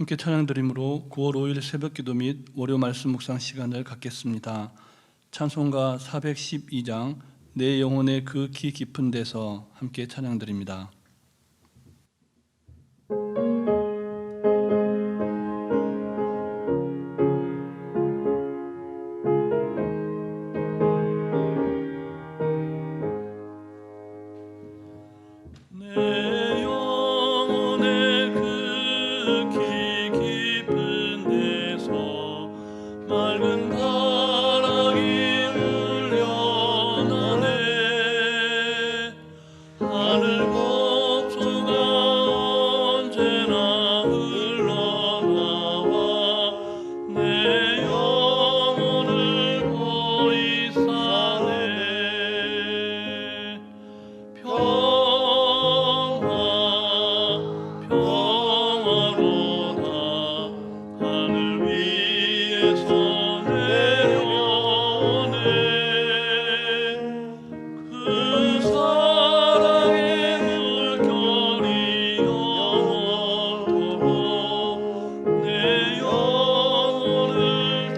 함께 찬양 드림으로 9월 5일 새벽 기도 및 월요 말씀 묵상 시간을 갖겠습니다. 찬송가 412장 내 영혼의 그 기 깊은 데서 함께 찬양 드립니다.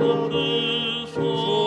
덮으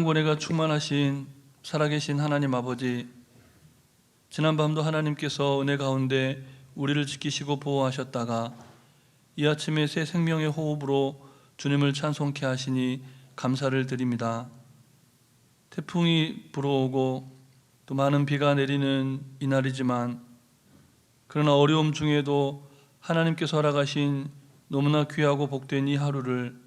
사랑고뇌가 충만하신 살아계신 하나님 아버지 지난밤도 하나님께서 은혜 가운데 우리를 지키시고 보호하셨다가 이 아침에 새 생명의 호흡으로 주님을 찬송케 하시니 감사를 드립니다. 태풍이 불어오고 또 많은 비가 내리는 이날이지만 그러나 어려움 중에도 하나님께서 허락하신 너무나 귀하고 복된 이 하루를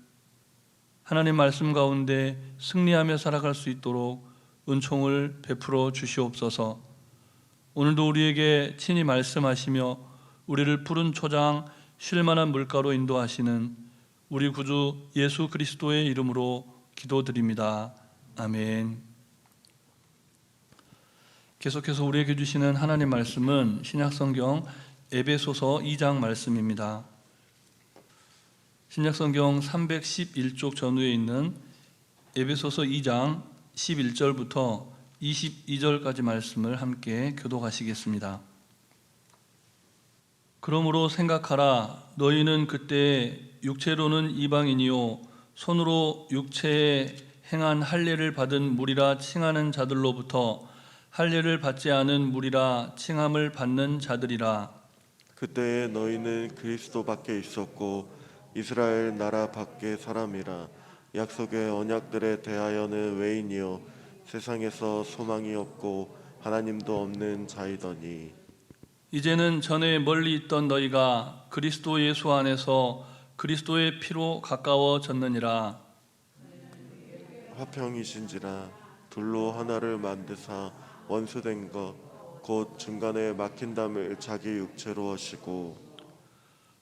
하나님 말씀 가운데 승리하며 살아갈 수 있도록 은총을 베풀어 주시옵소서. 오늘도 우리에게 친히 말씀하시며 우리를 푸른 초장 쉴만한 물가로 인도하시는 우리 구주 예수 그리스도의 이름으로 기도드립니다. 아멘. 계속해서 우리에게 주시는 하나님 말씀은 신약성경 에베소서 2장 말씀입니다. 신약성경 311쪽 전후에 있는 에베소서 2장 11절부터 22절까지 말씀을 함께 교독하시겠습니다. 그러므로 생각하라 너희는 그때 육체로는 이방인이요 손으로 육체에 행한 할례를 받은 무리라 칭하는 자들로부터 할례를 받지 않은 무리라 칭함을 받는 자들이라 그때에 너희는 그리스도 밖에 있었고 이스라엘 나라 밖의 사람이라 약속의 언약들에 대하여는 외인이요 세상에서 소망이 없고 하나님도 없는 자이더니. 이제는 전에 멀리 있던 너희가 그리스도 예수 안에서 그리스도의 피로 가까워졌느니라. 화평이신지라 둘로 하나를 만드사 원수된 것 곧 중간에 막힌 담을 자기 육체로 하시고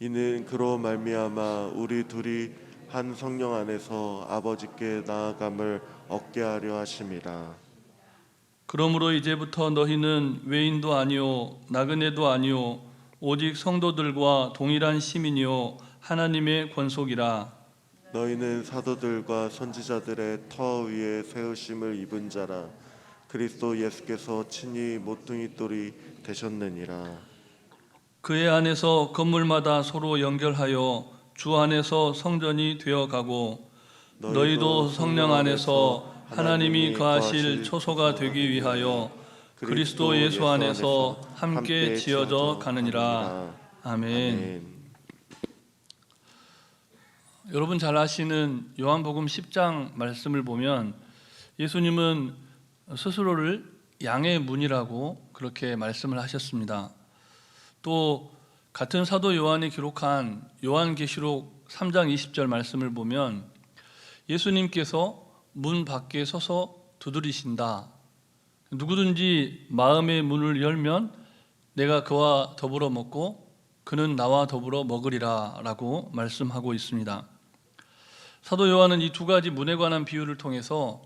이는 그로 말미암아 우리 둘이 한 성령 안에서 아버지께 나아감을 얻게 하려 하심이라. 그러므로 이제부터 너희는 외인도 아니요 나그네도 아니요 오직 성도들과 동일한 시민이요 하나님의 권속이라. 너희는 사도들과 선지자들의 터 위에 세우심을 입은 자라. 그리스도 예수께서 친히 모퉁이 돌이 되셨느니라 그의 안에서 건물마다 서로 연결하여 주 안에서 성전이 되어 가고 너희도 성령 안에서 하나님이 거하실 초소가 되기 위하여 그리스도 예수 안에서 함께 지어져 가느니라 아멘. 여러분 잘 아시는 요한복음 10장 말씀을 보면 예수님은 스스로를 양의 문이라고 그렇게 말씀을 하셨습니다. 또 같은 사도 요한이 기록한 요한계시록 3장 20절 말씀을 보면 예수님께서 문 밖에 서서 두드리신다. 누구든지 마음의 문을 열면 내가 그와 더불어 먹고 그는 나와 더불어 먹으리라라고 말씀하고 있습니다. 사도 요한은 이 두 가지 문에 관한 비유를 통해서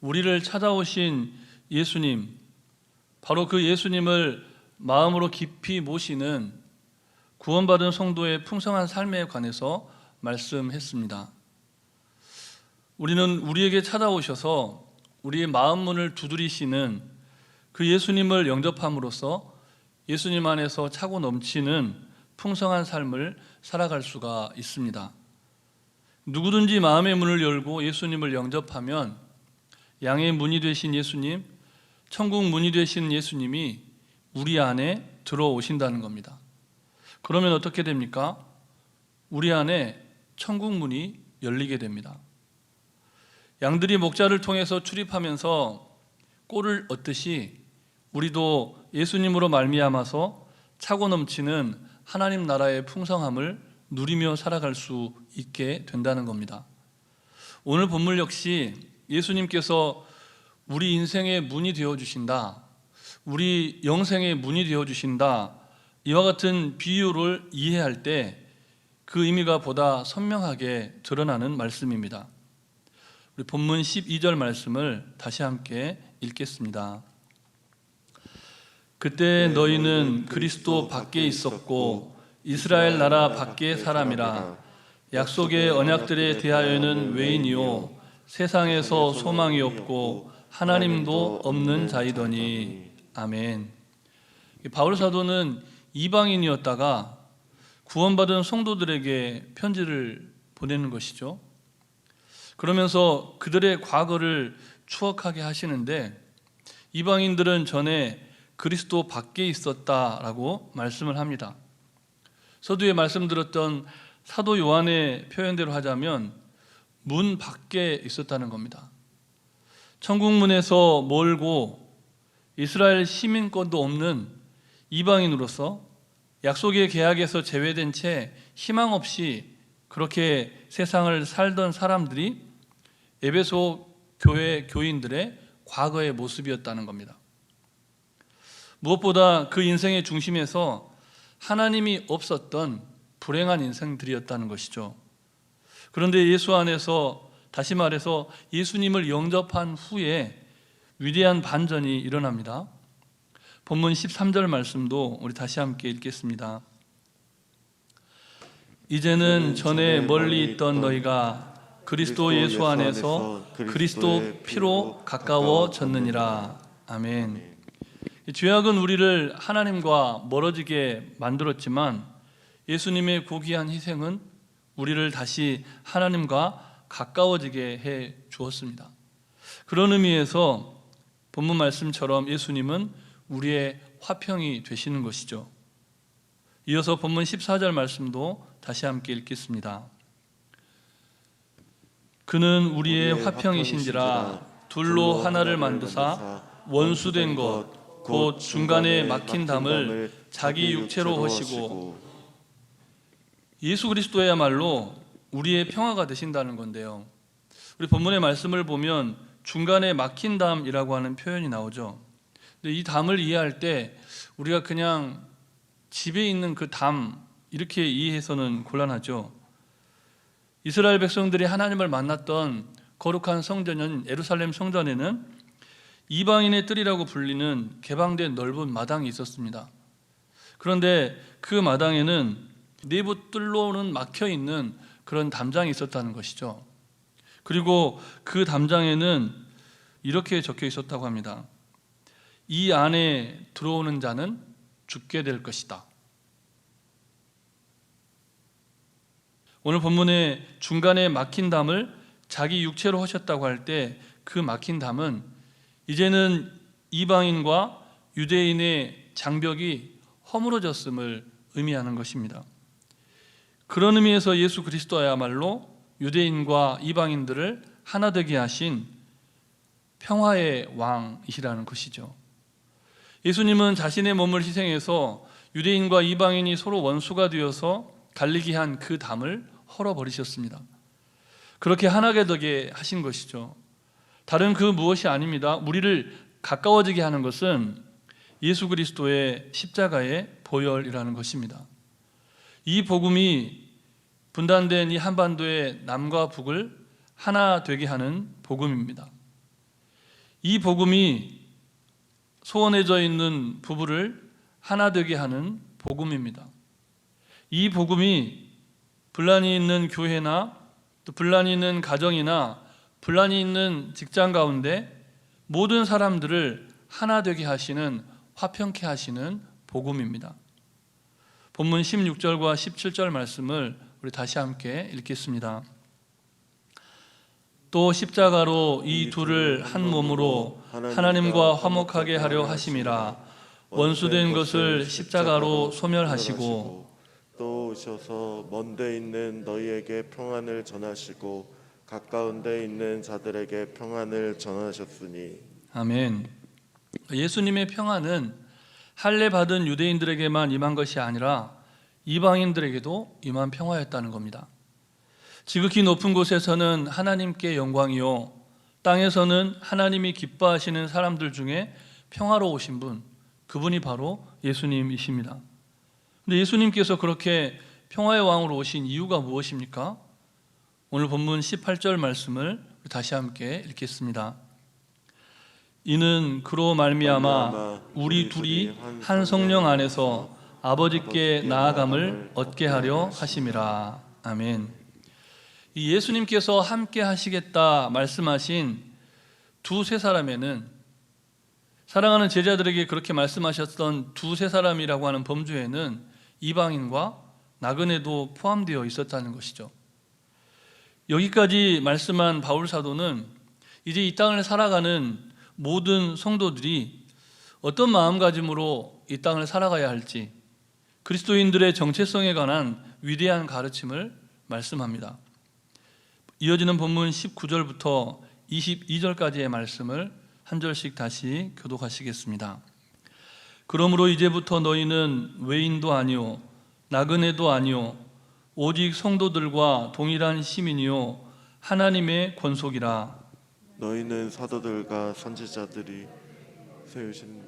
우리를 찾아오신 예수님, 바로 그 예수님을 마음으로 깊이 모시는 구원받은 성도의 풍성한 삶에 관해서 말씀했습니다. 우리는 우리에게 찾아오셔서 우리의 마음 문을 두드리시는 그 예수님을 영접함으로써 예수님 안에서 차고 넘치는 풍성한 삶을 살아갈 수가 있습니다. 누구든지 마음의 문을 열고 예수님을 영접하면 양의 문이 되신 예수님, 천국 문이 되신 예수님이 우리 안에 들어오신다는 겁니다. 그러면 어떻게 됩니까? 우리 안에 천국 문이 열리게 됩니다. 양들이 목자를 통해서 출입하면서 꼴을 얻듯이 우리도 예수님으로 말미암아서 차고 넘치는 하나님 나라의 풍성함을 누리며 살아갈 수 있게 된다는 겁니다. 오늘 본문 역시 예수님께서 우리 인생의 문이 되어 주신다. 우리 영생의 문이 되어 주신다. 이와 같은 비유를 이해할 때 그 의미가 보다 선명하게 드러나는 말씀입니다. 우리 본문 12절 말씀을 다시 함께 읽겠습니다. 그때 너희는 그리스도 밖에 있었고 이스라엘 나라 밖의 사람이라 약속의 언약들에 대하여는 외인이요 세상에서 소망이 없고 하나님도 없는 자이더니 아멘. 바울 사도는 이방인이었다가 구원받은 성도들에게 편지를 보내는 것이죠. 그러면서 그들의 과거를 추억하게 하시는데 이방인들은 전에 그리스도 밖에 있었다라고 말씀을 합니다. 서두에 말씀드렸던 사도 요한의 표현대로 하자면 문 밖에 있었다는 겁니다. 천국문에서 멀고 이스라엘 시민권도 없는 이방인으로서 약속의 계약에서 제외된 채 희망 없이 그렇게 세상을 살던 사람들이 에베소 교회 교인들의 과거의 모습이었다는 겁니다. 무엇보다 그 인생의 중심에서 하나님이 없었던 불행한 인생들이었다는 것이죠. 그런데 예수 안에서 다시 말해서 예수님을 영접한 후에 위대한 반전이 일어납니다. 본문 13절 말씀도 우리 다시 함께 읽겠습니다. 이제는 전에 멀리 있던 너희가 그리스도 예수 안에서 그리스도 피로 가까워졌느니라. 아멘. 이 죄악은 우리를 하나님과 멀어지게 만들었지만 예수님의 고귀한 희생은 우리를 다시 하나님과 가까워지게 해 주었습니다. 그런 의미에서 본문 말씀처럼 예수님은 우리의 화평이 되시는 것이죠. 이어서 본문 14절 말씀도 다시 함께 읽겠습니다. 그는 우리의 화평이신지라 둘로 하나를 만드사 원수된 것 곧 중간에 막힌 담을 자기 육체로 하시고 예수 그리스도야말로 우리의 평화가 되신다는 건데요. 우리 본문의 말씀을 보면 중간에 막힌 담이라고 하는 표현이 나오죠. 근데 이 담을 이해할 때 우리가 그냥 집에 있는 그 담 이렇게 이해해서는 곤란하죠. 이스라엘 백성들이 하나님을 만났던 거룩한 성전인 예루살렘 성전에는 이방인의 뜰이라고 불리는 개방된 넓은 마당이 있었습니다. 그런데 그 마당에는 내부 뜰로는 막혀 있는 그런 담장이 있었다는 것이죠. 그리고 그 담장에는 이렇게 적혀 있었다고 합니다. 이 안에 들어오는 자는 죽게 될 것이다. 오늘 본문의 중간에 막힌 담을 자기 육체로 하셨다고 할 때 그 막힌 담은 이제는 이방인과 유대인의 장벽이 허물어졌음을 의미하는 것입니다. 그런 의미에서 예수 그리스도야말로 유대인과 이방인들을 하나 되게 하신 평화의 왕이시라는 것이죠. 예수님은 자신의 몸을 희생해서 유대인과 이방인이 서로 원수가 되어서 갈리게 한 그 담을 헐어버리셨습니다. 그렇게 하나게 되게 하신 것이죠. 다른 그 무엇이 아닙니다. 우리를 가까워지게 하는 것은 예수 그리스도의 십자가의 보혈이라는 것입니다. 이 복음이 분단된 이 한반도의 남과 북을 하나 되게 하는 복음입니다. 이 복음이 소원해져 있는 부부를 하나 되게 하는 복음입니다. 이 복음이 분란이 있는 교회나 또 분란이 있는 가정이나 분란이 있는 직장 가운데 모든 사람들을 하나 되게 하시는 화평케 하시는 복음입니다. 본문 16절과 17절 말씀을 우리 다시 함께 읽겠습니다. 또 십자가로 이 둘을 한 몸으로 하나님과 화목하게 하려 하심이라 원수된 것을 십자가로 소멸하시고 또 오셔서 먼데 있는 너희에게 평안을 전하시고 가까운 데 있는 자들에게 평안을 전하셨으니 아멘. 예수님의 평안은 할례 받은 유대인들에게만 임한 것이 아니라 이방인들에게도 임한 평화였다는 겁니다. 지극히 높은 곳에서는 하나님께 영광이요 땅에서는 하나님이 기뻐하시는 사람들 중에 평화로우신 분 그분이 바로 예수님이십니다. 근데 예수님께서 그렇게 평화의 왕으로 오신 이유가 무엇입니까? 오늘 본문 18절 말씀을 다시 함께 읽겠습니다. 이는 그로 말미암아 우리 둘이 한 성령 안에서 아버지께 나아감을 얻게 하려 하심이라. 아멘. 이 예수님께서 함께 하시겠다 말씀하신 두세 사람에는 사랑하는 제자들에게 그렇게 말씀하셨던 두세 사람이라고 하는 범주에는 이방인과 나그네도 포함되어 있었다는 것이죠. 여기까지 말씀한 바울 사도는 이제 이 땅을 살아가는 모든 성도들이 어떤 마음가짐으로 이 땅을 살아가야 할지 그리스도인들의 정체성에 관한 위대한 가르침을 말씀합니다. 이어지는 본문 19절부터 22절까지의 말씀을 한 절씩 다시 교독하시겠습니다. 그러므로 이제부터 너희는 외인도 아니요 나그네도 아니요 오직 성도들과 동일한 시민이요 하나님의 권속이라 너희는 사도들과 선지자들이 세우신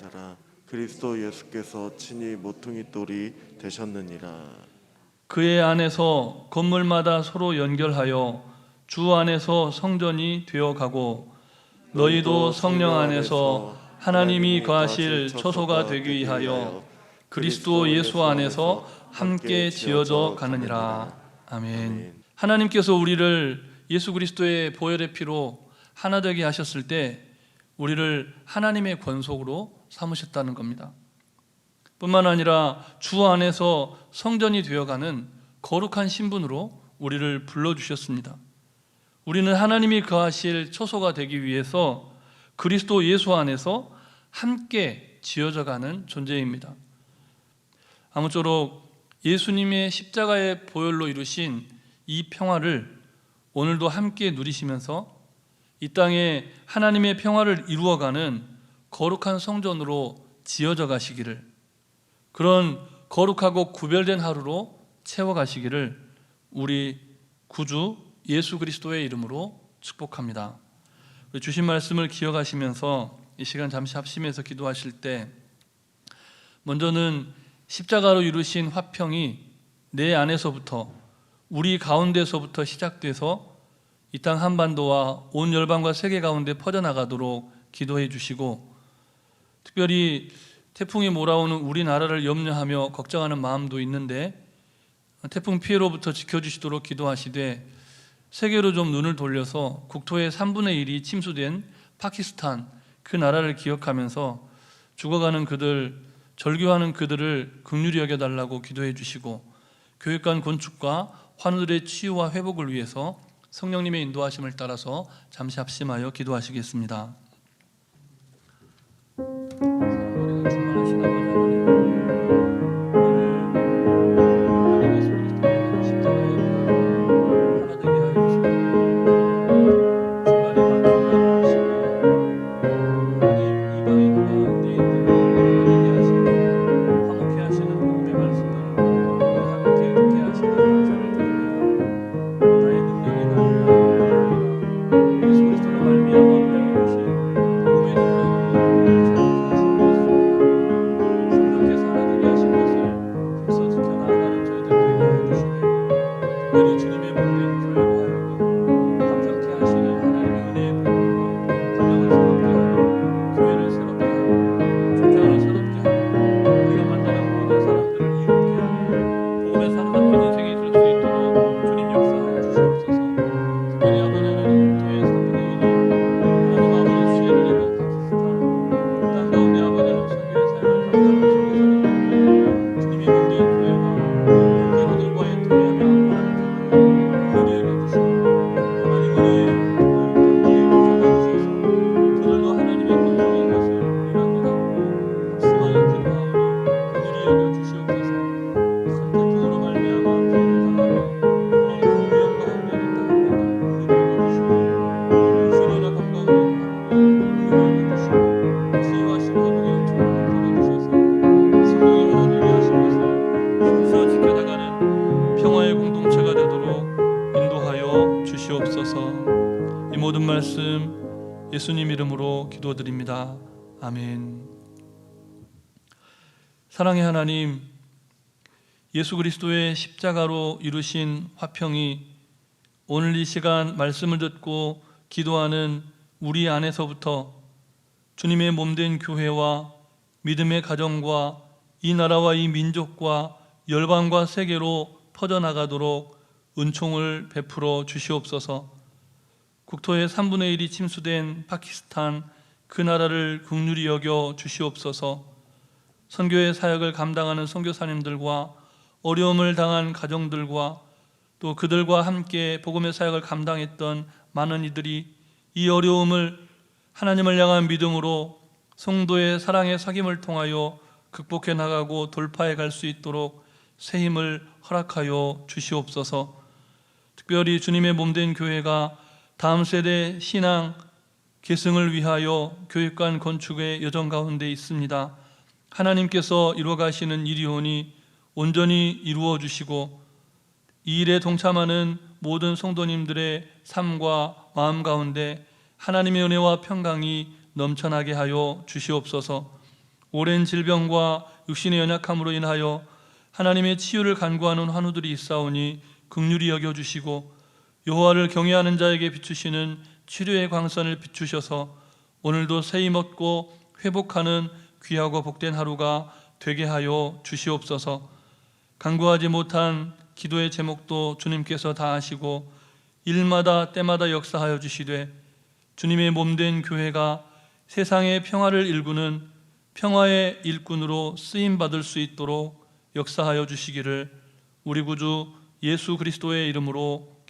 따라 그리스도 예수께서 친히 모퉁이 돌이 되셨느니라. 그의 안에서 건물마다 서로 연결하여 주 안에서 성전이 되어 가고 너희도 성령 안에서 하나님이 거하실 처소가 되기 위하여 그리스도 예수 안에서 함께 지어져 가느니라. 아멘. 하나님께서 우리를 예수 그리스도의 보혈의 피로 하나 되게 하셨을 때 우리를 하나님의 권속으로 삼으셨다는 겁니다. 뿐만 아니라 주 안에서 성전이 되어가는 거룩한 신분으로 우리를 불러 주셨습니다. 우리는 하나님이 거하실 처소가 되기 위해서 그리스도 예수 안에서 함께 지어져 가는 존재입니다. 아무쪼록 예수님의 십자가의 보혈로 이루신 이 평화를 오늘도 함께 누리시면서 이 땅에 하나님의 평화를 이루어가는 거룩한 성전으로 지어져 가시기를 그런 거룩하고 구별된 하루로 채워 가시기를 우리 구주 예수 그리스도의 이름으로 축복합니다. 주신 말씀을 기억하시면서 이 시간 잠시 합심해서 기도하실 때 먼저는 십자가로 이루신 화평이 내 안에서부터 우리 가운데서부터 시작돼서 이 땅 한반도와 온 열방과 세계 가운데 퍼져나가도록 기도해 주시고 특별히 태풍이 몰아오는 우리나라를 염려하며 걱정하는 마음도 있는데 태풍 피해로부터 지켜주시도록 기도하시되 세계로 좀 눈을 돌려서 국토의 3분의 1이 침수된 파키스탄 그 나라를 기억하면서 죽어가는 그들 절교하는 그들을 극률히 여겨달라고 기도해 주시고 교육관 건축과 환우들의 치유와 회복을 위해서 성령님의 인도하심을 따라서 잠시 합심하여 기도하시겠습니다. 이름으로 기도드립니다 아멘 사랑의 하나님 예수 그리스도의 십자가로 이루신 화평이 오늘 이 시간 말씀을 듣고 기도하는 우리 안에서부터 주님의 몸된 교회와 믿음의 가정과 이 나라와 이 민족과 열방과 세계로 퍼져나가도록 은총을 베풀어 주시옵소서. 국토의 3분의 1이 침수된 파키스탄 그 나라를 국률이 여겨 주시옵소서. 선교의 사역을 감당하는 선교사님들과 어려움을 당한 가정들과 또 그들과 함께 복음의 사역을 감당했던 많은 이들이 이 어려움을 하나님을 향한 믿음으로 성도의 사랑의 사귐을 통하여 극복해 나가고 돌파해 갈 수 있도록 새 힘을 허락하여 주시옵소서. 특별히 주님의 몸된 교회가 다음 세대 신앙 계승을 위하여 교육관 건축의 여정 가운데 있습니다. 하나님께서 이루어 가시는 일이오니 온전히 이루어 주시고 이 일에 동참하는 모든 성도님들의 삶과 마음 가운데 하나님의 은혜와 평강이 넘쳐나게 하여 주시옵소서. 오랜 질병과 육신의 연약함으로 인하여 하나님의 치유를 간구하는 환우들이 있사오니 긍휼히 여겨 주시고 여호와를 경외하는 자에게 비추시는 치료의 광선을 비추셔서 오늘도 새임 얻고 회복하는 귀하고 복된 하루가 되게 하여 주시옵소서. 간구하지 못한 기도의 제목도 주님께서 다 아시고 일마다 때마다 역사하여 주시되 주님의 몸된 교회가 세상의 평화를 일구는 평화의 일꾼으로 쓰임 받을 수 있도록 역사하여 주시기를 우리 구주 예수 그리스도의 이름으로